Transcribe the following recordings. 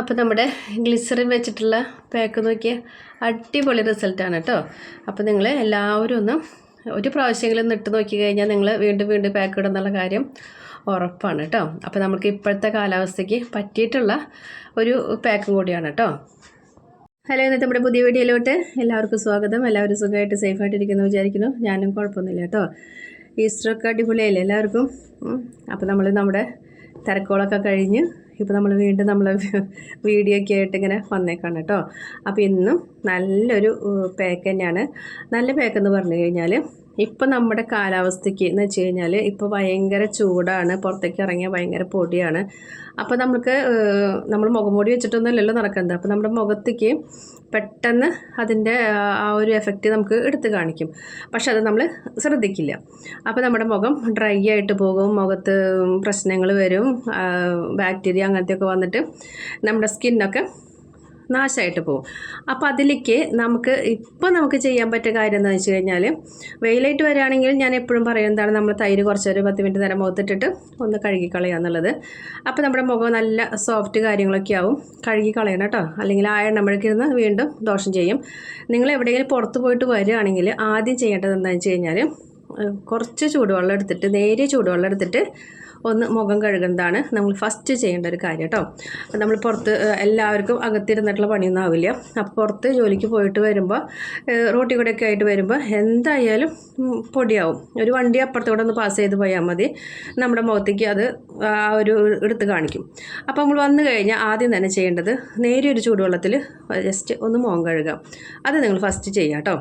അപ്പോൾ നമ്മുടെ ഗ്ലിസറിൻ വെച്ചിട്ടുള്ള പാക്ക് നോക്കിയ. അടിപൊളി റിസൾട്ടാണ് കേട്ടോ അപ്പോൾ നിങ്ങൾ എല്ലാവരും ഒന്ന് ഒരു പ്രാവശ്യമെങ്കിലും ഇട്ട് നോക്കി കഴിഞ്ഞാൽ നിങ്ങൾ വീണ്ടും വീണ്ടും പാക്ക് ഇടുന്നുള്ള കാര്യം ഉറപ്പാണ് കേട്ടോ അപ്പോൾ നമുക്ക് ഇപ്പോഴത്തെ കാലാവസ്ഥയ്ക്ക് പറ്റിയിട്ടുള്ള ഒരു പാക്കും കൂടിയാണ് കേട്ടോ ഹലോ ഇന്നത്തെ നമ്മുടെ പുതിയ വീഡിയോയിലോട്ട് എല്ലാവർക്കും സ്വാഗതം. എല്ലാവരും സുഖമായിട്ട് സേഫായിട്ടിരിക്കുന്നു വിചാരിക്കുന്നു. ഞാനും കുഴപ്പമൊന്നുമില്ല കേട്ടോ ഈസ്റ്ററൊക്കെ അടിപൊളിയല്ലേ എല്ലാവർക്കും? അപ്പോൾ നമ്മൾ നമ്മുടെ തിരക്കുകളൊക്കെ കഴിഞ്ഞ് ഇപ്പോൾ നമ്മൾ വീണ്ടും നമ്മൾ വീഡിയോ ഒക്കെ ആയിട്ട് ഇങ്ങനെ വന്നേക്കാണ് കേട്ടോ. അപ്പോൾ ഇന്നും നല്ലൊരു പാക്ക് തന്നെയാണ്. നല്ല പാക്ക് എന്ന് പറഞ്ഞു കഴിഞ്ഞാൽ ഇപ്പം നമ്മുടെ കാലാവസ്ഥയ്ക്ക് എന്ന് വെച്ച് കഴിഞ്ഞാൽ ഇപ്പോൾ ഭയങ്കര ചൂടാണ് പുറത്തേക്ക് ഇറങ്ങിയ ഭയങ്കര പൊടിയാണ്. അപ്പോൾ നമുക്ക് നമ്മൾ മുഖംമൂടി വെച്ചിട്ടൊന്നുമല്ലല്ലോ നടക്കുന്നത് അപ്പോൾ നമ്മുടെ മുഖത്തേക്ക് പെട്ടെന്ന് അതിന്റെ ആ ഒരു എഫക്റ്റ് നമുക്ക് എടുത്ത് കാണിക്കും. പക്ഷെ അത് നമ്മൾ ശ്രദ്ധിക്കില്ല. അപ്പോൾ നമ്മുടെ മുഖം ഡ്രൈ ആയിട്ട് പോകും മുഖത്ത് പ്രശ്നങ്ങൾ വരും ബാക്ടീരിയ അങ്ങനത്തെയൊക്കെ വന്നിട്ട് നമ്മുടെ സ്കിന്നൊക്കെ നാശമായിട്ട് പോകും. അപ്പോൾ അതിലേക്ക് നമുക്ക് ഇപ്പോൾ നമുക്ക് ചെയ്യാൻ പറ്റിയ കാര്യം എന്താണെന്ന് വെച്ച് കഴിഞ്ഞാൽ വെയിലായിട്ട് വരികയാണെങ്കിൽ ഞാൻ എപ്പോഴും പറയും എന്താണ് നമ്മൾ തൈര് കുറച്ചൊരു പത്ത് മിനിറ്റ് നേരം മുഖത്തിട്ടിട്ട് ഒന്ന് കഴുകി കളയുക എന്നുള്ളത്. അപ്പോൾ നമ്മുടെ മുഖം നല്ല സോഫ്റ്റ് കാര്യങ്ങളൊക്കെ ആവും. കഴുകി കളയണം കേട്ടോ. അല്ലെങ്കിൽ ആ എണ്ണമഴക്കിരുന്ന് വീണ്ടും ദോഷം ചെയ്യും. നിങ്ങൾ എവിടെയെങ്കിലും പുറത്ത് പോയിട്ട് വരികയാണെങ്കിൽ ആദ്യം ചെയ്യേണ്ടത് എന്താണെന്ന് വെച്ച് കഴിഞ്ഞാൽ കുറച്ച് ചൂടുവെള്ളം എടുത്തിട്ട് നേരിയ ചൂടുവെള്ളം എടുത്തിട്ട് ഒന്ന് മുഖം കഴുകുന്നതാണ് നമ്മൾ ഫസ്റ്റ് ചെയ്യേണ്ട ഒരു കാര്യം കേട്ടോ നമ്മൾ പുറത്ത് എല്ലാവർക്കും അകത്തിരുന്നിട്ടുള്ള പണിയൊന്നും ആവില്ല. അപ്പോൾ പുറത്ത് ജോലിക്ക് പോയിട്ട് വരുമ്പോൾ റോട്ടി കൂടെയൊക്കെ ആയിട്ട് വരുമ്പോൾ എന്തായാലും പൊടിയാവും. ഒരു വണ്ടി അപ്പുറത്തൂടെ ഒന്ന് പാസ് ചെയ്ത് പോയാൽ മതി. നമ്മുടെ മുഖത്തേക്ക് അത് ആ ഒരു എടുത്ത് കാണിക്കും. അപ്പോൾ നമ്മൾ വന്നു കഴിഞ്ഞാൽ ആദ്യം തന്നെ ചെയ്യേണ്ടത് നേരിയൊരു ചൂടുവെള്ളത്തിൽ ജസ്റ്റ് ഒന്ന് മുഖം കഴുകാം. അത് നിങ്ങൾ ഫസ്റ്റ് ചെയ്യാം കേട്ടോ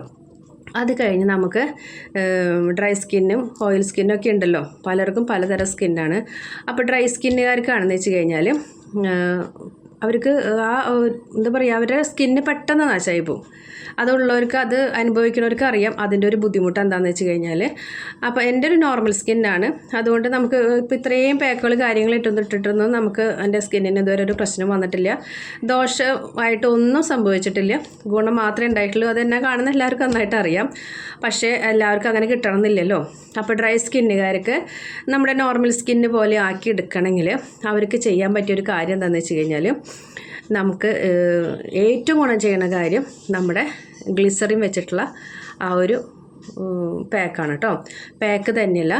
അത് കഴിഞ്ഞ് നമുക്ക് ഡ്രൈ സ്കിന്നും ഓയിൽ സ്കിന്നും ഒക്കെ ഉണ്ടല്ലോ. പലർക്കും പലതരം സ്കിന്നാണ് അപ്പോൾ ഡ്രൈ സ്കിന്നുകാർക്കാണെന്ന് വെച്ച് കഴിഞ്ഞാൽ അവർക്ക് ആ എന്താ പറയുക അവരുടെ സ്കിന്ന് പെട്ടെന്ന് നാശമായി പോകും. അതുള്ളവർക്ക് അത് അനുഭവിക്കുന്നവർക്ക് അറിയാം അതിന്റെ ഒരു ബുദ്ധിമുട്ട് എന്താണെന്ന് വെച്ച് കഴിഞ്ഞാൽ. അപ്പോൾ എന്റെ ഒരു നോർമൽ സ്കിന്നാണ് അതുകൊണ്ട് നമുക്ക് ഇപ്പോൾ ഇത്രയും പാക്കുകൾ കാര്യങ്ങൾ ഇട്ടൊന്നും ഇട്ടിട്ടൊന്നും നമുക്ക് എന്റെ സ്കിന്നിന് ഇതുവരെ ഒരു പ്രശ്നം വന്നിട്ടില്ല. ദോഷമായിട്ട് ഒന്നും സംഭവിച്ചിട്ടില്ല. ഗുണം മാത്രമേ ഉണ്ടായിട്ടുള്ളൂ. അതെന്നെ കാണുന്ന എല്ലാവർക്കും നന്നായിട്ട് അറിയാം. പക്ഷേ എല്ലാവർക്കും അങ്ങനെ കിട്ടണമെന്നില്ലല്ലോ. അപ്പോൾ ഡ്രൈ സ്കിന്നുകാർക്ക് നമ്മുടെ നോർമൽ സ്കിന്ന് പോലെ ആക്കി എടുക്കണമെങ്കിൽ അവർക്ക് ചെയ്യാൻ പറ്റിയ ഒരു കാര്യം എന്താണെന്ന് വെച്ച് കഴിഞ്ഞാൽ നമുക്ക് ഏറ്റവും ഗുണം ചെയ്യുന്ന കാര്യം നമ്മുടെ ഗ്ലിസറിൻ വെച്ചിട്ടുള്ള ആ ഒരു പാക്കാണ് കേട്ടോ പാക്ക് തന്നെയല്ല.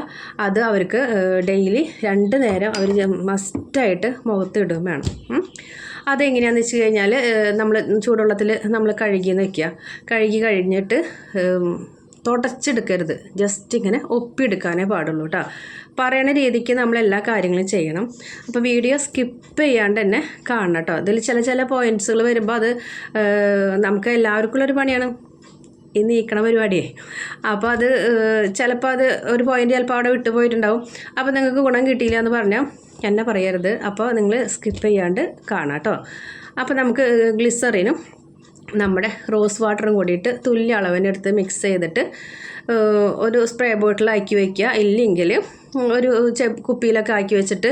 അത് അവർക്ക് ഡെയിലി രണ്ട് നേരം അവർ മസ്റ്റായിട്ട് മുഖത്ത് ഇടുകയും വേണം. അതെങ്ങനെയാണെന്ന് വെച്ച് കഴിഞ്ഞാൽ നമ്മൾ ചൂടുവെള്ളത്തിൽ നമ്മൾ കഴുകി വയ്ക്കുക കഴുകി കഴിഞ്ഞിട്ട് തുടച്ചെടുക്കരുത്. ജസ്റ്റ് ഇങ്ങനെ ഒപ്പിയെടുക്കാനേ പാടുള്ളൂ കേട്ടോ പറയണ രീതിക്ക് നമ്മൾ എല്ലാ കാര്യങ്ങളും ചെയ്യണം. അപ്പോൾ വീഡിയോ സ്കിപ്പ് ചെയ്യാണ്ട് തന്നെ കാണണം കേട്ടോ ഇതിൽ ചില ചില പോയിന്റ്സുകൾ വരുമ്പോൾ അത് നമുക്ക് എല്ലാവർക്കും ഉള്ളൊരു പണിയാണ്. ഈ നീക്കണ പരിപാടിയേ. അപ്പോൾ അത് ചിലപ്പോൾ അത് ഒരു പോയിന്റ് ചിലപ്പോൾ അവിടെ വിട്ടുപോയിട്ടുണ്ടാവും അപ്പോൾ നിങ്ങൾക്ക് ഗുണം കിട്ടിയില്ല എന്ന് പറഞ്ഞാൽ എന്നെ പറയരുത്. അപ്പോൾ നിങ്ങൾ സ്കിപ്പ് ചെയ്യാണ്ട് കാണാം കേട്ടോ അപ്പോൾ നമുക്ക് ഗ്ലിസറിനും നമ്മുടെ റോസ് വാട്ടറും കൂടിയിട്ട് തുല്യ അളവിനെടുത്ത് മിക്സ് ചെയ്തിട്ട് ഒരു സ്പ്രേ ബോട്ടിൽ ആക്കി വയ്ക്കുക ഇല്ലെങ്കിൽ ഒരു കുപ്പിയിലൊക്കെ ആക്കി വെച്ചിട്ട്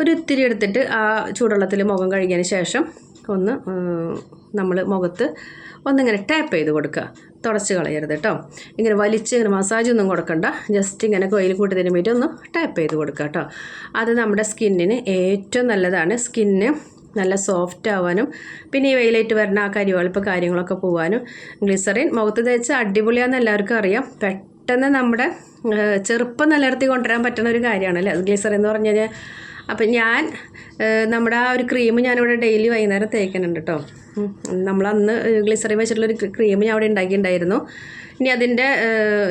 ഒരു ഇത്തിരി എടുത്തിട്ട് ആ ചൂടുവെള്ളത്തിൽ മുഖം കഴുകിയതിന് ശേഷം ഒന്ന് നമ്മൾ മുഖത്ത് ഒന്നിങ്ങനെ ടാപ്പ് ചെയ്ത് കൊടുക്കുക. തുടച്ച് കളയരുത് കേട്ടോ ഇങ്ങനെ വലിച്ച് ഇങ്ങനെ മസാജ് ഒന്നും കൊടുക്കണ്ട. ജസ്റ്റ് ഇങ്ങനെ കൊയിൽ കൂട്ടി തരുമ്പോൾ ഒന്ന് ടാപ്പ് ചെയ്ത് കൊടുക്കുക കേട്ടോ അത് നമ്മുടെ സ്കിന്നിന് ഏറ്റവും നല്ലതാണ്. സ്കിന്ന് നല്ല സോഫ്റ്റ് ആവാനും പിന്നെ ഈ വെയിലേറ്റ് വരുന്ന ആ കരിവാളിപ്പ് കാര്യങ്ങളൊക്കെ പോകാനും ഗ്ലിസറിൻ മുഖത്ത് തേച്ച് അടിപൊളിയാണെന്ന് എല്ലാവർക്കും അറിയാം. പെട്ടെന്ന് നമ്മുടെ ചെറുപ്പം നിലനിർത്തി കൊണ്ടുവരാൻ പറ്റുന്ന ഒരു കാര്യമാണ് അല്ലേ ഗ്ലിസറിൻ എന്ന് പറഞ്ഞു കഴിഞ്ഞാൽ അപ്പം ഞാൻ നമ്മുടെ ആ ഒരു ക്രീം ഞാനിവിടെ ഡെയിലി വൈകുന്നേരം തേക്കുന്നുണ്ട് കേട്ടോ നമ്മളന്ന് ഗ്ലിസറിൻ വെച്ചിട്ടുള്ളൊരു ക്രീം ഞാൻ അവിടെ ഉണ്ടാക്കിയിട്ടുണ്ടായിരുന്നു. ഇനി അതിന്റെ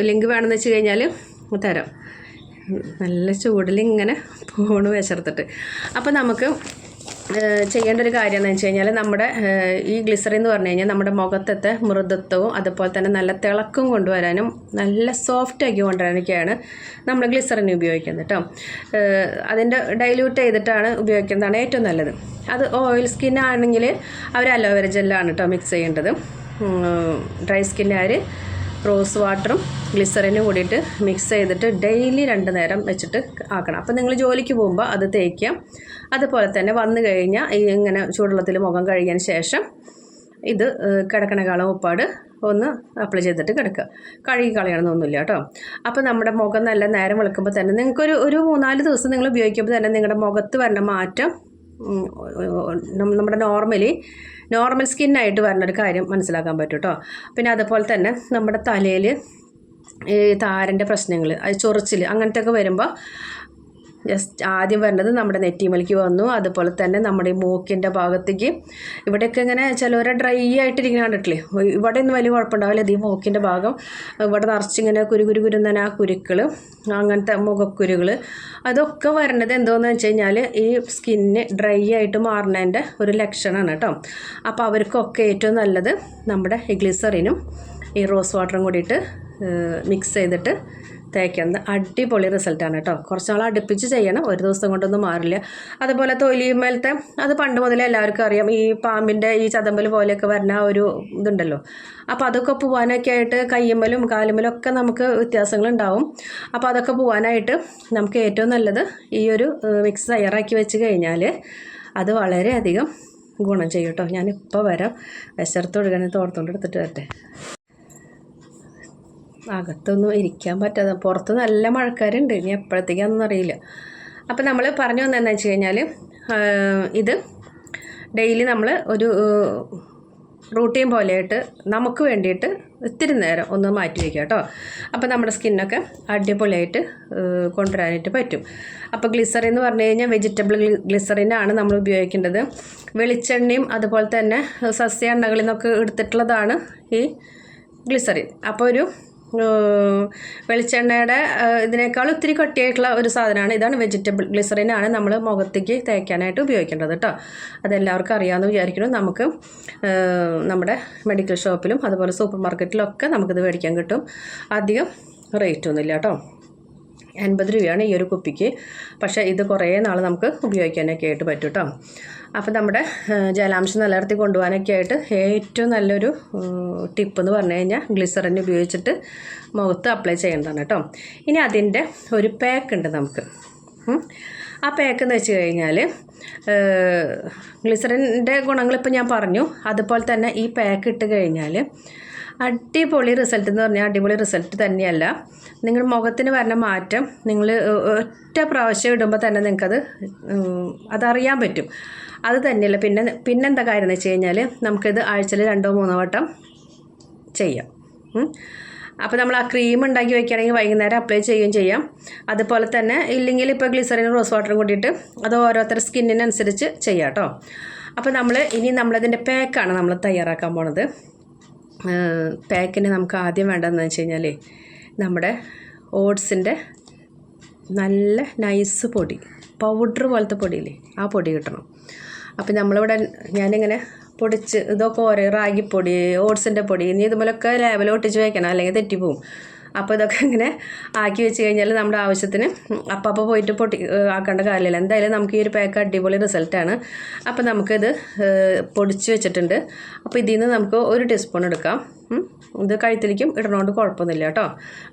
ലിങ്ക് വേണമെന്ന് വെച്ച് കഴിഞ്ഞാൽ തരാം. നല്ല ചൂടിൽ ഇങ്ങനെ പോണ് വിശർത്തിട്ട്. അപ്പോൾ നമുക്ക് ചെയ്യേണ്ട ഒരു കാര്യം എന്ന് വെച്ച് കഴിഞ്ഞാൽ നമ്മുടെ ഈ ഗ്ലിസറിൻ എന്ന് പറഞ്ഞു കഴിഞ്ഞാൽ നമ്മുടെ മുഖത്തത്തെ മൃദുത്വവും അതുപോലെ തന്നെ നല്ല തിളക്കും കൊണ്ടുവരാനും നല്ല സോഫ്റ്റ് ആക്കി കൊണ്ടുവരാനൊക്കെയാണ് നമ്മൾ ഗ്ലിസറിൻ ഉപയോഗിക്കുന്നത് കേട്ടോ അതിന്റെ ഡൈല്യൂട്ട് ചെയ്തിട്ടാണ് ഉപയോഗിക്കുന്നതാണ് ഏറ്റവും നല്ലത്. അത് ഓയിൽ സ്കിൻ ആണെങ്കിൽ അവർ അലോവേര ജെല്ലാണ് കേട്ടോ മിക്സ് ചെയ്യേണ്ടത്. ഡ്രൈ സ്കിന്നുകാർ റോസ് വാട്ടറും ഗ്ലിസറിനും കൂടിയിട്ട് മിക്സ് ചെയ്തിട്ട് ഡെയിലി രണ്ട് നേരം വെച്ചിട്ട് ആക്കണം. അപ്പോൾ നിങ്ങൾ ജോലിക്ക് പോകുമ്പോൾ അത് തേക്കാം അതുപോലെ തന്നെ വന്നു കഴിഞ്ഞാൽ ഇങ്ങനെ ചൂടുവെള്ളത്തിൽ മുഖം കഴുകിയതിന് ശേഷം ഇത് കിടക്കണ കാലം ഉപ്പാട് ഒന്ന് അപ്ലൈ ചെയ്തിട്ട് കിടക്കുക. കഴുകി കളയണമെന്നൊന്നുമില്ല കേട്ടോ. അപ്പോൾ നമ്മുടെ മുഖം നല്ല നേരം വെളുക്കുമ്പോൾ തന്നെ നിങ്ങൾക്കൊരു ഒരു മൂന്നാൽ ദിവസം നിങ്ങൾ ഉപയോഗിക്കുമ്പോൾ തന്നെ നിങ്ങളുടെ മുഖത്ത് വരുന്ന മാറ്റം നമ്മുടെ നോർമലി നോർമൽ സ്കിന്നായിട്ട് വരുന്നൊരു കാര്യം മനസ്സിലാക്കാൻ പറ്റും കേട്ടോ. പിന്നെ അതുപോലെ തന്നെ നമ്മുടെ തലയിൽ ഈ താരന്റെ പ്രശ്നങ്ങൾ അത് ചൊറിച്ചിൽ അങ്ങനത്തെ ഒക്കെ വരുമ്പോൾ ജസ്റ്റ് ആദ്യം വരുന്നത് നമ്മുടെ നെറ്റിമലിക്ക് വന്നു. അതുപോലെ തന്നെ നമ്മുടെ ഈ മൂക്കിന്റെ ഭാഗത്തേക്ക്. ഇവിടെയൊക്കെ ഇങ്ങനെ ചിലവരെ ഡ്രൈ ആയിട്ടിരിക്കുന്ന കണ്ടിട്ടില്ലേ? ഇവിടെ ഒന്നും വലിയ കുഴപ്പമുണ്ടാവില്ല. ഇത് ഈ മൂക്കിന്റെ ഭാഗം. ഇവിടെ നിറച്ചിങ്ങനെ കുരു കുരു കുരുന്നന ആ കുരുക്കൾ അങ്ങനത്തെ മുഖക്കുരുകൾ അതൊക്കെ വരണത് എന്തോന്ന് വെച്ച് കഴിഞ്ഞാൽ ഈ സ്കിന്ന് ഡ്രൈ ആയിട്ട് മാറുന്നതിന്റെ ഒരു ലക്ഷണമാണ് കേട്ടോ. അപ്പോൾ അവർക്കൊക്കെ ഏറ്റവും നല്ലത് നമ്മുടെ ഈ ഗ്ലിസറിനും ഈ റോസ് വാട്ടറും കൂടിയിട്ട് മിക്സ് ചെയ്തിട്ട് തേക്കുന്നത് അടിപൊളി റിസൾട്ടാണ് കേട്ടോ. കുറച്ച് നാൾ അടുപ്പിച്ച് ചെയ്യണം. ഒരു ദിവസം കൊണ്ടൊന്നും മാറില്ല. അതുപോലെ തൊലിമേലത്തെ അത് പണ്ട് മുതലേ എല്ലാവർക്കും അറിയാം. ഈ പാമ്പിന്റെ ഈ ചതമ്പൽ പോലെയൊക്കെ വരുന്ന ഒരു ഇതുണ്ടല്ലോ. അപ്പോൾ അതൊക്കെ പോകാനൊക്കെ ആയിട്ട് കയ്യമ്മലും കാലുമ്മലും ഒക്കെ നമുക്ക് വ്യത്യാസങ്ങളുണ്ടാവും. അപ്പോൾ അതൊക്കെ പോകാനായിട്ട് നമുക്ക് ഏറ്റവും നല്ലത് ഈ ഒരു മിക്സ് തയ്യാറാക്കി വെച്ച് കഴിഞ്ഞാൽ അത് വളരെയധികം ഗുണം ചെയ്യും കേട്ടോ. ഞാനിപ്പോൾ വരാം. വിശർത്തൊഴുകണേ തോർത്തുകൊണ്ട് എടുത്തിട്ട് വരട്ടെ. അകത്തൊന്നും ഇരിക്കാൻ പറ്റാതെ പുറത്ത് നല്ല മഴക്കാരുണ്ട്. ഇനി എപ്പോഴത്തേക്കാണെന്നൊന്നും അറിയില്ല. അപ്പോൾ നമ്മൾ പറഞ്ഞു വന്നതെന്ന് വെച്ച് കഴിഞ്ഞാൽ ഇത് ഡെയിലി നമ്മൾ ഒരു റൂട്ടീൻ പോലെയായിട്ട് നമുക്ക് വേണ്ടിയിട്ട് ഇത്തിരി നേരം ഒന്ന് മാറ്റി വയ്ക്കുക കേട്ടോ. അപ്പോൾ നമ്മുടെ സ്കിന്നൊക്കെ അടിപൊളിയായിട്ട് കൊണ്ടുവരാനായിട്ട് പറ്റും. അപ്പോൾ ഗ്ലിസറിൻ എന്ന് പറഞ്ഞു കഴിഞ്ഞാൽ വെജിറ്റബിൾ ഗ്ലിസറിനാണ് നമ്മൾ ഉപയോഗിക്കേണ്ടത്. വെളിച്ചെണ്ണയും അതുപോലെ തന്നെ സസ്യ എണ്ണകളിൽ നിന്നൊക്കെ എടുത്തിട്ടുള്ളതാണ് ഈ ഗ്ലിസറിൻ അപ്പോൾ ഒരു വെളിച്ചെണ്ണയുടെ ഇതിനേക്കാൾ ഒത്തിരി കട്ടിയായിട്ടുള്ള ഒരു സാധനമാണ്. ഇതാണ് വെജിറ്റബിൾ ഗ്ലിസറിനാണ് നമ്മൾ മുഖത്തേക്ക് തേക്കാനായിട്ട് ഉപയോഗിക്കേണ്ടത് കേട്ടോ. അതെല്ലാവർക്കും അറിയാമെന്ന് വിചാരിക്കുന്നു. നമുക്ക് നമ്മുടെ മെഡിക്കൽ ഷോപ്പിലും അതുപോലെ സൂപ്പർ മാർക്കറ്റിലും ഒക്കെ നമുക്കിത് മേടിക്കാൻ കിട്ടും. അധികം റേറ്റൊന്നുമില്ല കേട്ടോ. എൺപത് രൂപയാണ് ഈ ഒരു കുപ്പിക്ക്. പക്ഷേ ഇത് കുറേ നാൾ നമുക്ക് ഉപയോഗിക്കാനൊക്കെ ആയിട്ട് പറ്റും കേട്ടോ അപ്പോൾ നമ്മുടെ ജലാംശം നിലനിർത്തി കൊണ്ടുപോകാനൊക്കെ ആയിട്ട് ഏറ്റവും നല്ലൊരു ടിപ്പ് എന്ന് പറഞ്ഞു കഴിഞ്ഞാൽ ഗ്ലിസറിൻ ഉപയോഗിച്ചിട്ട് മുഖത്ത് അപ്ലൈ ചെയ്യേണ്ടതാണ് കേട്ടോ ഇനി അതിന്റെ ഒരു പാക്ക് ഉണ്ട് നമുക്ക്. ആ പാക്ക് എന്ന് വെച്ച് കഴിഞ്ഞാൽ ഗ്ലിസറിന്റെ ഗുണങ്ങൾ ഇപ്പോൾ ഞാൻ പറഞ്ഞു. അതുപോലെ തന്നെ ഈ പാക്ക് ഇട്ട് കഴിഞ്ഞാൽ അടിപൊളി റിസൾട്ട് എന്ന് പറഞ്ഞാൽ അടിപൊളി റിസൾട്ട് തന്നെയല്ല. നിങ്ങൾ മുഖത്തിന് വരുന്ന മാറ്റം നിങ്ങൾ ഒറ്റ പ്രാവശ്യം ഇടുമ്പോൾ തന്നെ നിങ്ങൾക്കത് അതറിയാൻ പറ്റും. അത് തന്നെയല്ല. പിന്നെ പിന്നെന്താ കാര്യം എന്ന് വെച്ച് കഴിഞ്ഞാൽ നമുക്കിത് ആഴ്ചയിൽ രണ്ടോ മൂന്നോ വട്ടം ചെയ്യാം. അപ്പോൾ നമ്മൾ ആ ക്രീം ഉണ്ടാക്കി വെക്കുകയാണെങ്കിൽ വൈകുന്നേരം അപ്ലൈ ചെയ്യുകയും ചെയ്യാം. അതുപോലെ തന്നെ ഇല്ലെങ്കിൽ ഇപ്പോൾ ഗ്ലിസറിനും റോസ് വാട്ടറും കൂട്ടിയിട്ട് അത് ഓരോരുത്തരുടെ സ്കിന്നിനനുസരിച്ച് ചെയ്യാം കേട്ടോ. അപ്പോൾ നമ്മൾ ഇനി നമ്മളതിന്റെ പാക്കാണ് നമ്മൾ തയ്യാറാക്കാൻ പോണത്. പാക്കിന് നമുക്ക് ആദ്യം വേണ്ടതെന്ന് വെച്ച് കഴിഞ്ഞാൽ നമ്മുടെ ഓട്സിന്റെ നല്ല നൈസ് പൊടി പൗഡർ പോലത്തെ പൊടിയില്ലേ ആ പൊടി കിട്ടണം. അപ്പം നമ്മളിവിടെ ഞാനിങ്ങനെ പൊടിച്ച് ഇതൊക്കെ ഓരോ റാഗിപ്പൊടി ഓട്സിന്റെ പൊടി ഇനി ഇതുപോലൊക്കെ ലേബൽ ഒട്ടിച്ച് വയ്ക്കണം അല്ലെങ്കിൽ തെറ്റിപ്പോവും. അപ്പോൾ ഇതൊക്കെ ഇങ്ങനെ ആക്കി വെച്ച് കഴിഞ്ഞാൽ നമ്മുടെ ആവശ്യത്തിന് അപ്പം അപ്പോൾ പോയിട്ട് പൊട്ടി ആക്കേണ്ട കാര്യമില്ല. എന്തായാലും നമുക്ക് ഈ ഒരു പാക്ക് അടിപൊളി റിസൾട്ടാണ് അപ്പോൾ നമുക്കിത് പൊടിച്ച് വെച്ചിട്ടുണ്ട്. അപ്പോൾ ഇതിൽ നിന്ന് നമുക്ക് ഒരു ടീസ്പൂൺ എടുക്കാം. ഇത് കഴുത്തിലേക്കും ഇടണോണ്ട് കുഴപ്പമൊന്നുമില്ല കേട്ടോ.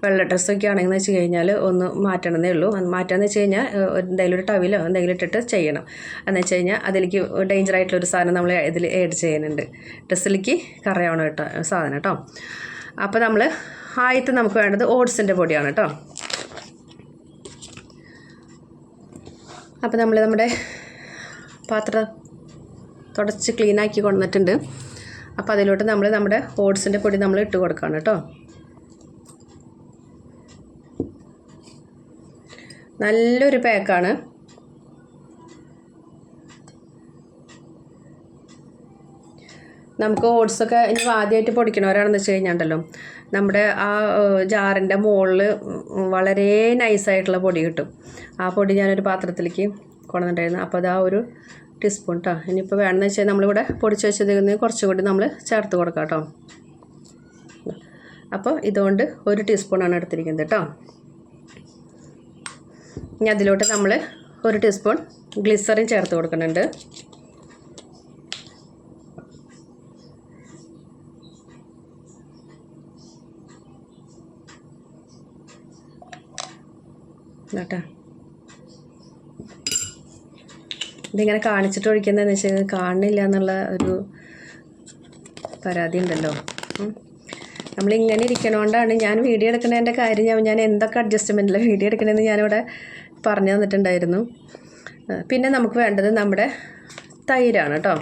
വെള്ള ഡ്രസ്സൊക്കെ ആണെന്ന് വെച്ച് കഴിഞ്ഞാൽ ഒന്ന് മാറ്റണമെന്നേ ഉള്ളൂ. മാറ്റാമെന്ന് വെച്ച് കഴിഞ്ഞാൽ എന്തെങ്കിലും ഒരു ടവിലോ എന്തെങ്കിലും ഇട്ടിട്ട് ചെയ്യണം. എന്ന് വെച്ച് കഴിഞ്ഞാൽ അതിലേക്ക് ഡേഞ്ചർ ആയിട്ടുള്ള ഒരു സാധനം നമ്മൾ ഇതിൽ ഏഡ് ചെയ്യുന്നുണ്ട്. ഡ്രസ്സിലേക്ക് കറയാവണം കേട്ടോ സാധനം കേട്ടോ. അപ്പോൾ നമ്മൾ ആദ്യത്തെ നമുക്ക് വേണ്ടത് ഓട്സിന്റെ പൊടിയാണ് കേട്ടോ. അപ്പോൾ നമ്മൾ നമ്മുടെ പാത്രം തുടച്ച് ക്ലീനാക്കി കൊണ്ടുവന്നിട്ടുണ്ട്. അപ്പോൾ അതിലോട്ട് നമ്മൾ നമ്മുടെ ഓട്സിന്റെ പൊടി നമ്മൾ ഇട്ട് കൊടുക്കുകയാണ് കേട്ടോ. നല്ലൊരു പാക്കാണ് നമുക്ക് ഓട്സൊക്കെ ഇനി ആദ്യമായിട്ട് പൊടിക്കണവരാണെന്ന് വെച്ച് കഴിഞ്ഞാണ്ടല്ലോ. നമ്മുടെ ആ ജാറിന്റെ മുകളിൽ വളരെ നൈസായിട്ടുള്ള പൊടി കിട്ടും. ആ പൊടി ഞാനൊരു പാത്രത്തിലേക്ക് കൊണ്ടുവന്നിട്ടുണ്ടായിരുന്നു അപ്പോൾ അത് ആ ഒരു ടീസ്പൂൺ കേട്ടോ ഇനിയിപ്പോൾ വേണമെന്ന് വെച്ചാൽ നമ്മളിവിടെ പൊടിച്ച് വെച്ചതിൽ കുറച്ചും കൂടി നമ്മൾ ചേർത്ത് കൊടുക്കാം കേട്ടോ. അപ്പോൾ ഇതുകൊണ്ട് ഒരു ടീസ്പൂണാണ് എടുത്തിരിക്കുന്നത് കേട്ടോ. ഇനി അതിലോട്ട് നമ്മൾ ഒരു ടീസ്പൂൺ ഗ്ലിസറിൻ ചേർത്ത് കൊടുക്കുന്നുണ്ട്. കേട്ടോ ഇതിങ്ങനെ കാണിച്ചിട്ട് ഒഴിക്കുന്നതെന്ന് വെച്ചാൽ കാണില്ല എന്നുള്ള ഒരു പരാതി ഉണ്ടല്ലോ. നമ്മളിങ്ങനെ ഇരിക്കണോണ്ടാണ് ഞാൻ വീഡിയോ എടുക്കുന്നതിന്റെ കാര്യം ഞാൻ ഞാൻ എന്തൊക്കെ അഡ്ജസ്റ്റ്മെന്റില്ല വീഡിയോ എടുക്കണമെന്ന് ഞാനിവിടെ പറഞ്ഞു തന്നിട്ടുണ്ടായിരുന്നു. പിന്നെ നമുക്ക് വേണ്ടത് നമ്മുടെ തൈരാണ് കേട്ടോ.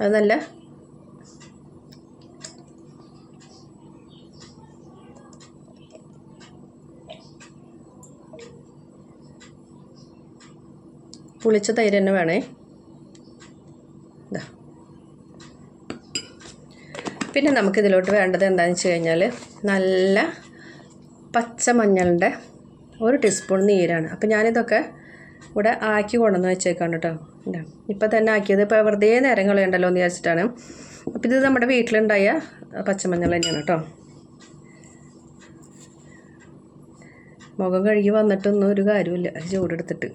അത് നല്ല പുളിച്ച തൈര് തന്നെ വേണേ. പിന്നെ നമുക്ക് ഇതിലോട്ട് വേണ്ടത് എന്താണെന്ന് വെച്ച് കഴിഞ്ഞാൽ നല്ല പച്ചമഞ്ഞളിന്റെ ഒരു ടീസ്പൂൺ നീരാണ്. അപ്പോൾ ഞാനിതൊക്കെ ഇവിടെ ആക്കി കൊണ്ടുവന്ന് വെച്ചേക്കാണ് കേട്ടോ. ഇപ്പം തന്നെ ആക്കിയത്. ഇപ്പോൾ വെറുതെ നേരം കളയണ്ടല്ലോ എന്ന് വിചാരിച്ചിട്ടാണ്. അപ്പോൾ ഇത് നമ്മുടെ വീട്ടിലുണ്ടായ പച്ചമഞ്ഞൾ തന്നെയാണ് കേട്ടോ. മുഖം കഴുകി വന്നിട്ടൊന്നും ഒരു കാര്യമില്ല ചൂടെടുത്തിട്ട്.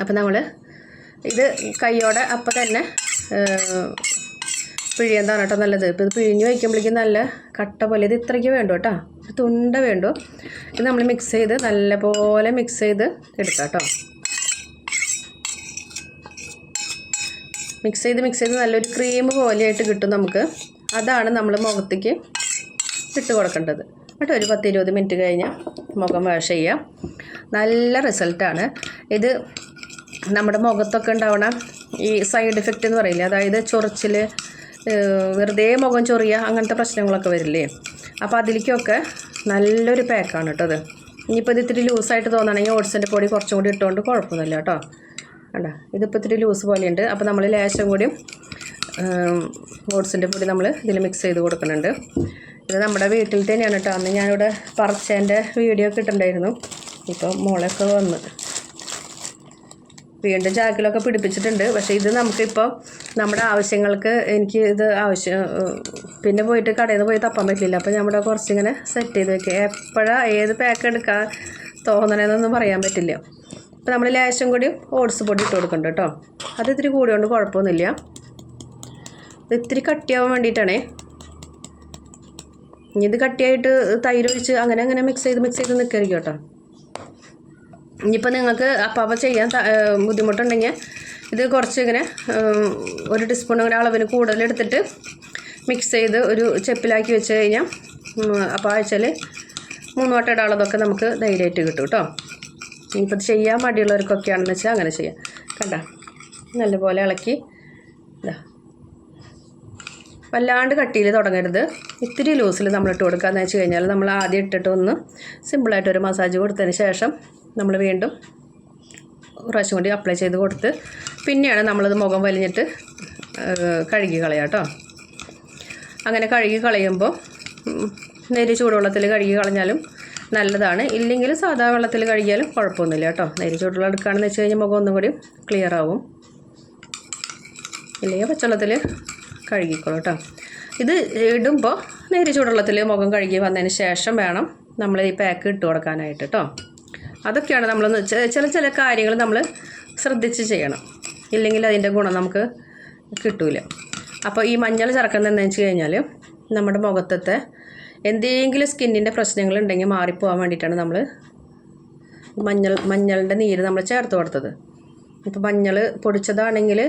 അപ്പോൾ നമ്മൾ ഇത് കൈയോടെ അപ്പം തന്നെ പിഴിയെന്താണ് കേട്ടോ നല്ലത്. ഇപ്പോൾ ഇത് പിഴിഞ്ഞ് വയ്ക്കുമ്പോഴേക്കും നല്ല കട്ട പോലെ ഇത് ഇത്രയ്ക്ക് വേണ്ടു കേട്ടോ. തുണ്ട വേണ്ടു. ഇത് നമ്മൾ മിക്സ് ചെയ്ത് നല്ലപോലെ മിക്സ് ചെയ്ത് എടുക്കാം കേട്ടോ മിക്സ് ചെയ്ത് മിക്സ് ചെയ്ത് നല്ലൊരു ക്രീം പോലെയായിട്ട് കിട്ടും നമുക്ക്. അതാണ് നമ്മൾ മുഖത്തേക്ക് ഇട്ട് കൊടുക്കേണ്ടത്. കേട്ടോ ഒരു പത്ത് ഇരുപത് മിനിറ്റ് കഴിഞ്ഞാൽ മുഖം വാഷ് ചെയ്യാം. നല്ല റിസൾട്ടാണ് ഇത് നമ്മുടെ മുഖത്തൊക്കെ ഉണ്ടാവണ ഈ സൈഡ് എഫക്റ്റ് എന്ന് പറയില്ലേ? അതായത് ചൊറിച്ചിൽ വെറുതെ മുഖം ചൊറിയ അങ്ങനത്തെ പ്രശ്നങ്ങളൊക്കെ വരില്ലേ? അപ്പോൾ അതിലേക്കൊക്കെ നല്ലൊരു പാക്കാണ് കേട്ടോ അത്. ഇനിയിപ്പോൾ ഇത് ഇത്തിരി ലൂസായിട്ട് തോന്നുകയാണെങ്കിൽ ഓട്സിന്റെ പൊടി കുറച്ചും കൂടി ഇട്ടുകൊണ്ട് കുഴപ്പമൊന്നുമില്ല കേട്ടോ അല്ല ഇതിപ്പോൾ ഇത്തിരി ലൂസ് പോലെയുണ്ട്. അപ്പോൾ നമ്മൾ ലേശം കൂടി ഓട്സിന്റെ പൊടി നമ്മൾ ഇതിൽ മിക്സ് ചെയ്ത് കൊടുക്കുന്നുണ്ട്. ഇത് നമ്മുടെ വീട്ടിൽ തന്നെയാണ് കേട്ടോ അന്ന് ഞാനിവിടെ പറിച്ചതിന്റെ വീഡിയോ ഒക്കെ ഇട്ടിട്ടുണ്ടായിരുന്നു. ഇപ്പോൾ മുളയൊക്കെ വന്ന്. വീണ്ടും ചാക്കിലൊക്കെ പിടിപ്പിച്ചിട്ടുണ്ട്. പക്ഷേ ഇത് നമുക്കിപ്പോൾ നമ്മുടെ ആവശ്യങ്ങൾക്ക് എനിക്ക് ഇത് ആവശ്യം പിന്നെ പോയിട്ട് കടയിൽ നിന്ന് പോയി തപ്പാൻ പറ്റില്ല അപ്പോൾ നമ്മുടെ കുറച്ചിങ്ങനെ സെറ്റ് ചെയ്ത് വെക്കുക. എപ്പോഴാണ് ഏത് പാക്ക് എടുക്കാൻ തോന്നണതെന്നൊന്നും പറയാൻ പറ്റില്ല. അപ്പോൾ നമ്മൾ ലേശം കൂടി ഓട്സ് പൊടി ഇട്ട് കൊടുക്കുന്നുണ്ട് കേട്ടോ. അത് ഇത്തിരി കൂടിയോണ്ട് കുഴപ്പമൊന്നുമില്ല. ഇത് ഇത്തിരി കട്ടിയാവാൻ വേണ്ടിയിട്ടാണേ. ഇനി ഇത് കട്ടിയായിട്ട് തൈര് ഒഴിച്ച് അങ്ങനെ അങ്ങനെ മിക്സ് ചെയ്ത് മിക്സ് ചെയ്ത് നിൽക്കായിരിക്കും കേട്ടോ. ഇനിയിപ്പോൾ നിങ്ങൾക്ക് അപ്പം അപ്പം ചെയ്യാൻ ബുദ്ധിമുട്ടുണ്ടെങ്കിൽ ഇത് കുറച്ച് ഇങ്ങനെ ഒരു ടീസ്പൂൺ ഇങ്ങനെ അളവിന് കൂടുതലെടുത്തിട്ട് മിക്സ് ചെയ്ത് ഒരു ചെപ്പിലാക്കി വെച്ച് കഴിഞ്ഞാൽ അപ്പോൾ ആഴ്ചയിൽ മൂന്ന് വട്ടം ഇടാളതൊക്കെ നമുക്ക് ധൈര്യമായിട്ട് കിട്ടും കേട്ടോ. ഇനിയിപ്പോൾ ചെയ്യാൻ മടിയുള്ളവർക്കൊക്കെയാണെന്ന് വെച്ചാൽ അങ്ങനെ ചെയ്യാം. കണ്ട നല്ലപോലെ ഇളക്കി ഇതാ വല്ലാണ്ട് കട്ടിയിൽ തുടങ്ങരുത്. ഇത്തിരി ലൂസിൽ നമ്മൾ ഇട്ട് എന്ന് വെച്ച് കഴിഞ്ഞാൽ നമ്മൾ ആദ്യം ഇട്ടിട്ട് ഒന്ന് സിമ്പിളായിട്ട് ഒരു മസാജ് കൊടുത്തതിന് ശേഷം നമ്മൾ വീണ്ടും പ്രാവശ്യം കൂടി അപ്ലൈ ചെയ്ത് കൊടുത്ത് പിന്നെയാണ് നമ്മളത് മുഖം വലിഞ്ഞിട്ട് കഴുകി കളയാം കേട്ടോ. അങ്ങനെ കഴുകി കളയുമ്പോൾ നേരി ചൂടുവെള്ളത്തിൽ കഴുകി കളഞ്ഞാലും നല്ലതാണ്. ഇല്ലെങ്കിൽ സാധാ വെള്ളത്തിൽ കഴുകിയാലും കുഴപ്പമൊന്നുമില്ല കേട്ടോ. നെരി ചൂടുവെള്ളം എടുക്കുകയാണെന്ന് വെച്ച് കഴിഞ്ഞാൽ മുഖം ഒന്നും കൂടി ക്ലിയർ ആവും. ഇല്ലെങ്കിൽ പച്ചവെള്ളത്തിൽ കഴുകിക്കോളൂ കേട്ടോ. ഇത് ഇടുമ്പോൾ നേരി ചൂടുവെള്ളത്തിൽ മുഖം കഴുകി വന്നതിന് ശേഷം വേണം നമ്മൾ ഈ പാക്ക് ഇട്ട് കൊടുക്കാനായിട്ട് കേട്ടോ. അതൊക്കെയാണ് നമ്മൾ ചില ചില കാര്യങ്ങൾ നമ്മൾ ശ്രദ്ധിച്ച് ചെയ്യണം. ഇല്ലെങ്കിൽ അതിന്റെ ഗുണം നമുക്ക് കിട്ടൂല. അപ്പോൾ ഈ മഞ്ഞൾ ചേർക്കുന്നത് എന്താണെന്ന് വെച്ച് കഴിഞ്ഞാൽ നമ്മുടെ മുഖത്തത്തെ എന്തെങ്കിലും സ്കിന്നിന്റെ പ്രശ്നങ്ങൾ ഉണ്ടെങ്കിൽ മാറിപ്പോകാൻ വേണ്ടിയിട്ടാണ് നമ്മൾ മഞ്ഞൾ മഞ്ഞളിന്റെ നീര് നമ്മൾ ചേർത്ത് കൊടുത്തത്. ഇപ്പോൾ മഞ്ഞൾ പൊടിച്ചതാണെങ്കിൽ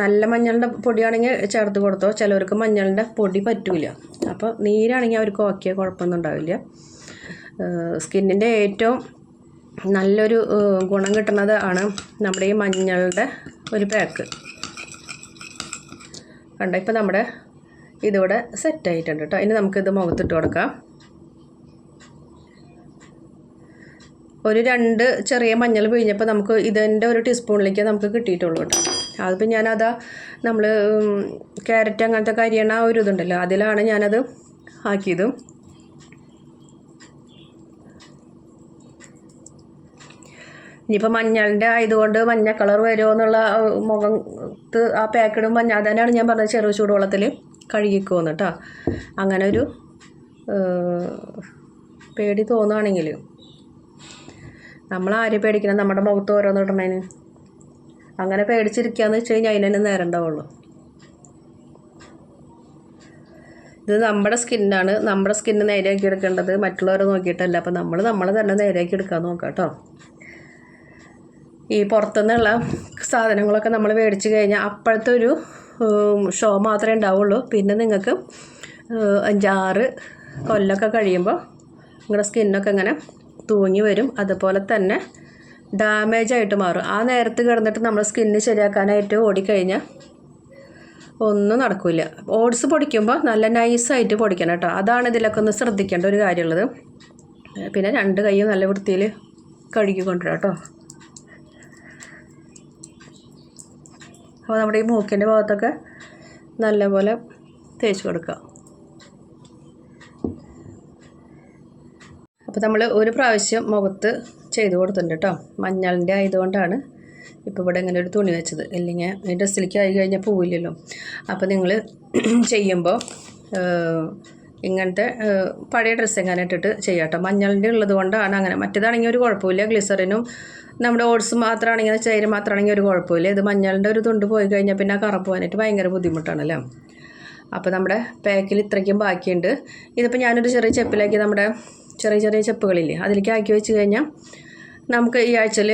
നല്ല മഞ്ഞളിന്റെ പൊടിയാണെങ്കിൽ ചേർത്ത് കൊടുത്തോ. ചിലവർക്ക് മഞ്ഞളിന്റെ പൊടി പറ്റൂല. അപ്പോൾ നീരാണെങ്കിൽ അവർക്ക് ഓക്കെ കുഴപ്പമൊന്നും ഉണ്ടാവില്ല. സ്കിന്നിന്റെ ഏറ്റവും നല്ലൊരു ഗുണം കിട്ടുന്നത് ആണ് നമ്മുടെ ഈ മഞ്ഞളുടെ ഒരു പാക്ക്. കണ്ട? ഇപ്പോൾ നമ്മുടെ ഇതിവിടെ സെറ്റ് ആയിട്ടുണ്ട് കേട്ടോ ഇനി നമുക്കിത് മുഖത്തിട്ട് കൊടുക്കാം. ഒരു രണ്ട് ചെറിയ മഞ്ഞൾ പിഴിഞ്ഞപ്പോൾ നമുക്ക് ഇതിന്റെ ഒരു ടീസ്പൂണിലേക്ക് നമുക്ക് കിട്ടിയിട്ടുള്ളൂ കേട്ടോ അതിപ്പോൾ ഞാനതാ നമ്മൾ ക്യാരറ്റ് അങ്ങനത്തെ കരിയണ ഒരു ഇതുണ്ടല്ലോ അതിലാണ് ഞാനത് ആക്കിയത്. ഇനിയിപ്പോൾ മഞ്ഞളിന്റെ ആയതുകൊണ്ട് മഞ്ഞ കളർ വരുമോ എന്നുള്ള മുഖത്ത് ആ പാക്കഡ് മഞ്ഞ അതന്നെയാണ് ഞാൻ പറഞ്ഞത് ചെറു ചൂടുവെള്ളത്തിൽ കഴുകിക്കോന്ന് കേട്ടോ അങ്ങനെ ഒരു പേടി തോന്നുകയാണെങ്കിൽ നമ്മൾ ആരെ പേടിക്കണം? നമ്മുടെ മുഖത്ത് ഓരോന്ന് ഇടണേന്. അങ്ങനെ പേടിച്ചിരിക്കുകയെന്ന് വെച്ച് കഴിഞ്ഞാൽ അതിന് നേരണ്ടാവുള്ളൂ ഇത് നമ്മുടെ സ്കിന്നാണ്. നമ്മുടെ സ്കിന്ന് നേരെയാക്കി എടുക്കേണ്ടത് മറ്റുള്ളവരെ നോക്കിയിട്ടല്ല. അപ്പം നമ്മൾ നമ്മളെ തന്നെ നേരെയാക്കി എടുക്കാൻ നോക്കാം കേട്ടോ ഈ പുറത്തുനിന്നുള്ള സാധനങ്ങളൊക്കെ നമ്മൾ മേടിച്ച് കഴിഞ്ഞാൽ അപ്പോഴത്തെ ഒരു ഷോ മാത്രമേ ഉണ്ടാവുള്ളൂ. പിന്നെ നിങ്ങൾക്ക് അഞ്ചാറ് കൊല്ലമൊക്കെ കഴിയുമ്പോൾ നിങ്ങളുടെ സ്കിന്നൊക്കെ ഇങ്ങനെ തൂങ്ങി വരും. അതുപോലെ തന്നെ ഡാമേജ് ആയിട്ട് മാറും. ആ നേരത്ത് കിടന്നിട്ട് നമ്മൾ സ്കിന്ന് ശരിയാക്കാനായിട്ട് ഓടിക്കഴിഞ്ഞാൽ ഒന്നും നടക്കില്ല ഓട്സ് പൊടിക്കുമ്പോൾ നല്ല നൈസായിട്ട് പൊടിക്കണം കേട്ടോ. അതാണ് ഇതിലൊക്കെ ഒന്ന് ശ്രദ്ധിക്കേണ്ട ഒരു കാര്യമുള്ളത്. പിന്നെ രണ്ട് കൈയും നല്ല വൃത്തിയിൽ കഴുകി കേട്ടോ. അപ്പോൾ നമ്മുടെ ഈ മൂക്കിന്റെ ഭാഗത്തൊക്കെ നല്ലപോലെ തേച്ച് കൊടുക്കുക. അപ്പോൾ നമ്മൾ ഒരു പ്രാവശ്യം മുഖത്ത് ചെയ്ത് കൊടുത്തിട്ടുണ്ട് കേട്ടോ. മഞ്ഞളിന്റെ ആയതുകൊണ്ടാണ് ഇപ്പോൾ ഇവിടെ ഇങ്ങനെ ഒരു തുണി വെച്ചത്. അല്ലെങ്കിൽ ഈ ഡ്രസ്സിലേക്ക് ആയി കഴിഞ്ഞാൽ പോവില്ലല്ലോ. അപ്പോൾ നിങ്ങൾ ചെയ്യുമ്പോൾ ഇങ്ങനത്തെ പഴയ ഡ്രസ്സ് എങ്ങനെ ഇട്ടിട്ട് ചെയ്യാം കേട്ടോ മഞ്ഞളിന്റെ ഉള്ളത് കൊണ്ടാണ് അങ്ങനെ. മറ്റേതാണെങ്കിൽ ഒരു കുഴപ്പമില്ല. ഗ്ലിസറിനും നമ്മുടെ ഓട്സ് മാത്രമാണെങ്കിൽ ചേര് മാത്രമാണെങ്കിൽ ഒരു കുഴപ്പമില്ല. ഇത് മഞ്ഞളിന്റെ ഒരു തുണ്ട് പോയി കഴിഞ്ഞാൽ പിന്നെ ആ കറ പോകാനായിട്ട് ഭയങ്കര ബുദ്ധിമുട്ടാണല്ലോ? അപ്പോൾ നമ്മുടെ പാക്കിൽ ഇത്രയ്ക്കും ബാക്കിയുണ്ട്. ഇതിപ്പോൾ ഞാനൊരു ചെറിയ ചെപ്പിലേക്ക് നമ്മുടെ ചെറിയ ചെറിയ ചെപ്പുകളില്ലേ അതിലേക്ക് ആക്കി വെച്ച് കഴിഞ്ഞാൽ നമുക്ക് ഈ ആഴ്ചയിൽ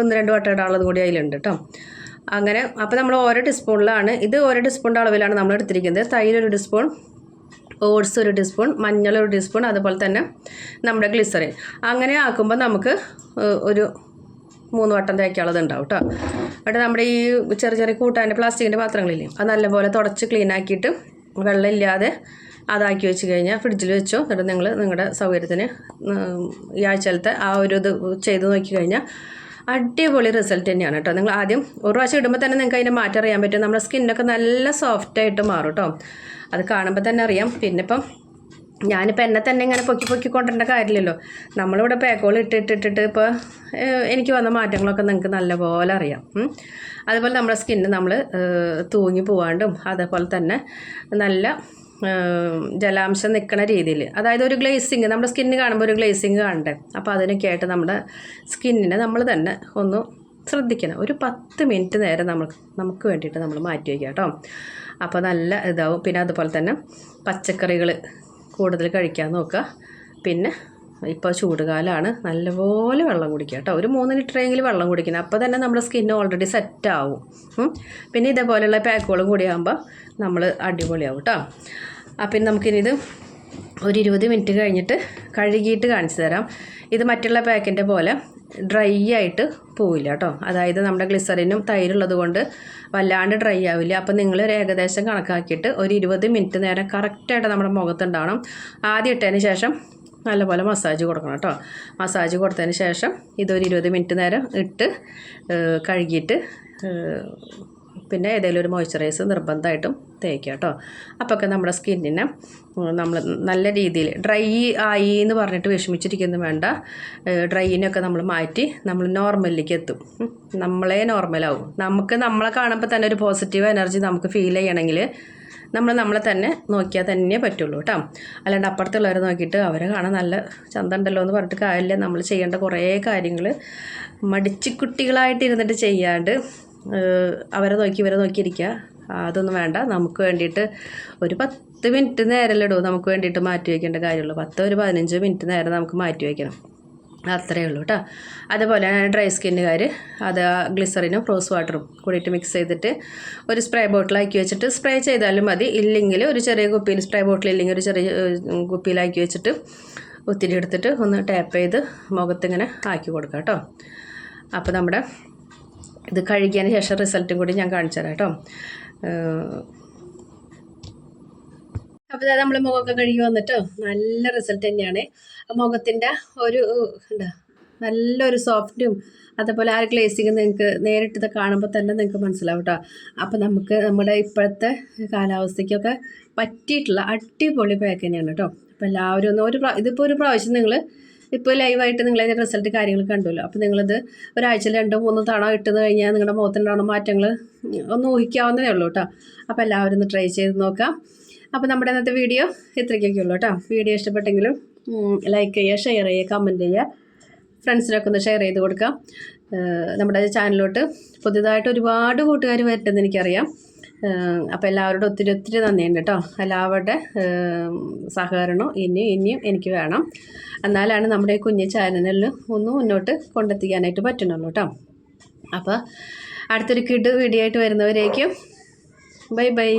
ഒന്ന് രണ്ട് വട്ടം ഇടാനുള്ളത് കൂടി അതിലുണ്ട് കേട്ടോ. അങ്ങനെ അപ്പോൾ നമ്മൾ ഓരോ ടീസ്പൂണിലാണ് ഇത് ഓരോ ടീസ്പൂണിന്റെ അളവിലാണ് നമ്മൾ എടുത്തിരിക്കുന്നത്. തൈര് ഒരു ടീസ്പൂൺ ഓട്സ് ഒരു ടീസ്പൂൺ മഞ്ഞൾ ഒരു ടീസ്പൂൺ അതുപോലെ തന്നെ നമ്മുടെ ഗ്ലിസറിൻ അങ്ങനെ ആക്കുമ്പോൾ നമുക്ക് ഒരു മൂന്ന് വട്ടം തേക്കാനുള്ളത് ഉണ്ടാവും കേട്ടോ എന്നിട്ട് നമ്മുടെ ഈ ചെറിയ ചെറിയ കൂട്ടാന്റെ പ്ലാസ്റ്റിക്കിന്റെ പാത്രങ്ങളില്ലേ അത് നല്ലപോലെ തുടച്ച് ക്ലീൻ ആക്കിയിട്ട് വെള്ളമില്ലാതെ അതാക്കി വെച്ച് കഴിഞ്ഞാൽ ഫ്രിഡ്ജിൽ വെച്ചോ എന്നിട്ട് നിങ്ങൾ നിങ്ങളുടെ സൗകര്യത്തിന് ഈ ആഴ്ചയിലത്തെ ആ ഒരു ഇത് ചെയ്ത് നോക്കി കഴിഞ്ഞാൽ അടിപൊളി റിസൾട്ട് തന്നെയാണ് കേട്ടോ നിങ്ങൾ ആദ്യം ഒരു പ്രാവശ്യം ഇടുമ്പോൾ തന്നെ നിങ്ങൾക്ക് അതിന്റെ മാറ്റം അറിയാൻ പറ്റും. നമ്മുടെ സ്കിന്നൊക്കെ നല്ല സോഫ്റ്റായിട്ട് മാറും കേട്ടോ അത് കാണുമ്പോൾ തന്നെ അറിയാം. പിന്നെ ഇപ്പം ഞാനിപ്പോൾ എന്നെ തന്നെ ഇങ്ങനെ പൊക്കി പൊക്കി കൊണ്ടുവരേണ്ട കാര്യമില്ലല്ലോ. നമ്മളിവിടെ പാക്കോൾ ഇട്ടിട്ടിട്ടിട്ട് ഇപ്പോൾ എനിക്ക് വന്ന മാറ്റങ്ങളൊക്കെ നിങ്ങൾക്ക് നല്ലപോലെ അറിയാം. അതുപോലെ നമ്മുടെ സ്കിന്ന് നമ്മൾ തൂങ്ങി പോവാണ്ടും അതേപോലെ തന്നെ നല്ല ജലാംശം നിൽക്കുന്ന രീതിയിൽ അതായത് ഒരു ഗ്ലേസിങ് നമ്മുടെ സ്കിന്ന് കാണുമ്പോൾ ഒരു ഗ്ലേസിങ് കാണണ്ടേ? അപ്പോൾ അതിനൊക്കെ ആയിട്ട് നമ്മുടെ സ്കിന്നിനെ നമ്മൾ തന്നെ ഒന്ന് ശ്രദ്ധിക്കണം. ഒരു പത്ത് മിനിറ്റ് നേരം നമ്മൾ നമുക്ക് വേണ്ടിയിട്ട് നമ്മൾ മാറ്റി വയ്ക്കുക കേട്ടോ. അപ്പോൾ നല്ല ഇതാവും. പിന്നെ അതുപോലെ തന്നെ പച്ചക്കറികൾ കൂടുതൽ കഴിക്കാൻ നോക്കുക. പിന്നെ ഇപ്പോൾ ചൂടുകാലമാണ് നല്ലപോലെ വെള്ളം കുടിക്കുക കേട്ടോ. ഒരു മൂന്ന് ലിറ്ററെങ്കിലും വെള്ളം കുടിക്കണം. അപ്പോൾ തന്നെ നമ്മുടെ സ്കിന്ന് ഓൾറെഡി സെറ്റ് ആവും. പിന്നെ ഇതേപോലെയുള്ള പാക്കുകളും കൂടി ആകുമ്പോൾ നമ്മൾ അടിപൊളിയാവും കേട്ടോ. അപ്പം നമുക്കിനി ഇത് ഒരു ഇരുപത് മിനിറ്റ് കഴിഞ്ഞിട്ട് കഴുകിയിട്ട് കാണിച്ചു തരാം. ഇത് മറ്റുള്ള പാക്കിന്റെ പോലെ ഡ്രൈ ആയിട്ട് പോവില്ല കേട്ടോ അതായത് നമ്മുടെ ഗ്ലിസറിനും തൈരുള്ളത് കൊണ്ട് വല്ലാണ്ട് ഡ്രൈ ആവില്ല. അപ്പോൾ നിങ്ങൾ ഒരു ഏകദേശം കണക്കാക്കിയിട്ട് ഒരു ഇരുപത് മിനിറ്റ് നേരം കറക്റ്റായിട്ട് നമ്മുടെ മുഖത്തുണ്ടാവണം. ആദ്യം ഇട്ടതിന് ശേഷം നല്ലപോലെ മസാജ് കൊടുക്കണം കേട്ടോ മസാജ് കൊടുത്തതിന് ശേഷം ഇതൊരു ഇരുപത് മിനിറ്റ് നേരം ഇട്ട് കഴുകിയിട്ട് പിന്നെ ഏതെങ്കിലും ഒരു മോയ്സ്ചറൈസർ നിർബന്ധമായിട്ടും തേക്കുക കേട്ടോ അപ്പോഴൊക്കെ നമ്മുടെ സ്കിന്നിനെ നമ്മൾ നല്ല രീതിയിൽ ഡ്രൈ ആയി എന്ന് പറഞ്ഞിട്ട് വിഷമിച്ചിരിക്കുന്നു വേണ്ട. ഡ്രൈനൊക്കെ നമ്മൾ മാറ്റി നമ്മൾ നോർമലിലേക്ക് എത്തും. നമ്മളെ നോർമലാവും. നമുക്ക് നമ്മളെ കാണുമ്പോൾ തന്നെ ഒരു പോസിറ്റീവ് എനർജി നമുക്ക് ഫീൽ ചെയ്യണമെങ്കിൽ നമ്മൾ നമ്മളെ തന്നെ നോക്കിയാൽ തന്നെ പറ്റുള്ളൂ കേട്ടോ അല്ലാണ്ട് അപ്പുറത്തുള്ളവരെ നോക്കിയിട്ട് അവരെ കാണാൻ നല്ല ചന്തമുണ്ടല്ലോ എന്ന് പറഞ്ഞിട്ട് കാര്യമില്ല. നമ്മൾ ചെയ്യേണ്ട കുറേ കാര്യങ്ങൾ മടിച്ചിക്കുട്ടികളായിട്ട് ഇരുന്നിട്ട് ചെയ്യാണ്ട് അവരെ നോക്കി ഇവരെ നോക്കിയിരിക്കുക അതൊന്നും വേണ്ട. നമുക്ക് വേണ്ടിയിട്ട് ഒരു പത്ത് മിനിറ്റ് നേരമല്ലേ ഇടൂ. നമുക്ക് വേണ്ടിയിട്ട് മാറ്റി വയ്ക്കേണ്ട കാര്യമുള്ളൂ. പത്ത് ഒരു പതിനഞ്ച് മിനിറ്റ് നേരം നമുക്ക് മാറ്റി വയ്ക്കണം അത്രയേ ഉള്ളൂ കേട്ടോ അതുപോലെ ഡ്രൈ സ്കിന്നുകാർ അത് ഗ്ലിസറിനും റോസ് വാട്ടറും കൂടിയിട്ട് മിക്സ് ചെയ്തിട്ട് ഒരു സ്പ്രേ ബോട്ടിലാക്കി വെച്ചിട്ട് സ്പ്രേ ചെയ്താലും മതി. ഇല്ലെങ്കിൽ ഒരു ചെറിയ കുപ്പിയിൽ സ്പ്രേ ബോട്ടിൽ ഇല്ലെങ്കിൽ ഒരു ചെറിയ കുപ്പിയിലാക്കി വെച്ചിട്ട് ഒത്തിരി എടുത്തിട്ട് ഒന്ന് ടാപ്പ് ചെയ്ത് മുഖത്തിങ്ങനെ ആക്കി കൊടുക്കാം കേട്ടോ അപ്പോൾ നമ്മുടെ ഇത് കഴുകിയതിന് ശേഷം റിസൾട്ടും കൂടി ഞാൻ കാണിച്ചു തരാം കേട്ടോ. അപ്പോൾ നമ്മൾ മുഖമൊക്കെ കഴുകി വന്നിട്ടോ നല്ല റിസൾട്ട് തന്നെയാണ്. മുഖത്തിന്റെ ഒരു എന്താ നല്ലൊരു സോഫ്റ്റും അതേപോലെ ആ ഗ്ലേസിങ് നിങ്ങൾക്ക് നേരിട്ട് ഇത് കാണുമ്പോൾ തന്നെ നിങ്ങൾക്ക് മനസ്സിലാവും കേട്ടോ. അപ്പോൾ നമുക്ക് നമ്മുടെ ഇപ്പോഴത്തെ കാലാവസ്ഥയ്ക്കൊക്കെ പറ്റിയിട്ടുള്ള അടിപൊളി പാക്ക് തന്നെയാണ് കേട്ടോ. അപ്പോൾ എല്ലാവരും ഒന്ന് ഒരു ഇതിപ്പോൾ ഒരു പ്രാവശ്യം നിങ്ങൾ ഇപ്പോൾ ലൈവായിട്ട് നിങ്ങൾ അതിന്റെ റിസൾട്ട് കാര്യങ്ങൾ കണ്ടുമല്ലോ അപ്പോൾ നിങ്ങളിത് ഒരാഴ്ചയിൽ രണ്ടോ മൂന്നോ തവണ ഇട്ടെന്ന് കഴിഞ്ഞാൽ നിങ്ങളുടെ മുഖത്തുണ്ടാവുന്ന മാറ്റങ്ങൾ ഒന്ന് ഊഹിക്കാവുന്നതേ ഉള്ളൂ കേട്ടോ അപ്പോൾ എല്ലാവരും ഒന്ന് ട്രൈ ചെയ്ത് നോക്കാം. അപ്പോൾ നമ്മുടെ ഇന്നത്തെ വീഡിയോ ഇത്രയ്ക്കൊക്കെ ഉള്ളൂ കേട്ടോ വീഡിയോ ഇഷ്ടപ്പെട്ടെങ്കിലും ലൈക്ക് ചെയ്യുക ഷെയർ ചെയ്യുക കമന്റ് ചെയ്യുക. ഫ്രണ്ട്സിനൊക്കെ ഒന്ന് ഷെയർ ചെയ്ത് കൊടുക്കാം. നമ്മുടെ ചാനലിലോട്ട് പുതിയതായിട്ട് ഒരുപാട് കൂട്ടുകാർ വരട്ടെന്ന് എനിക്കറിയാം. അപ്പോൾ എല്ലാവരോടും ഒത്തിരി ഒത്തിരി നന്ദിയുണ്ട് കേട്ടോ. എല്ലാവരുടെ സഹകരണം ഇനിയും ഇനിയും എനിക്ക് വേണം. എന്നാലാണ് നമ്മുടെ ഈ കുഞ്ഞു ചാനലിൽ ഒന്ന് മുന്നോട്ട് കൊണ്ടെത്തിക്കാനായിട്ട് പറ്റുന്നുള്ളൂ കേട്ടോ. അപ്പോൾ അടുത്തൊരു കിഡ് വീഡിയോ ആയിട്ട് വരുന്നവരേക്കും ബൈ ബൈ.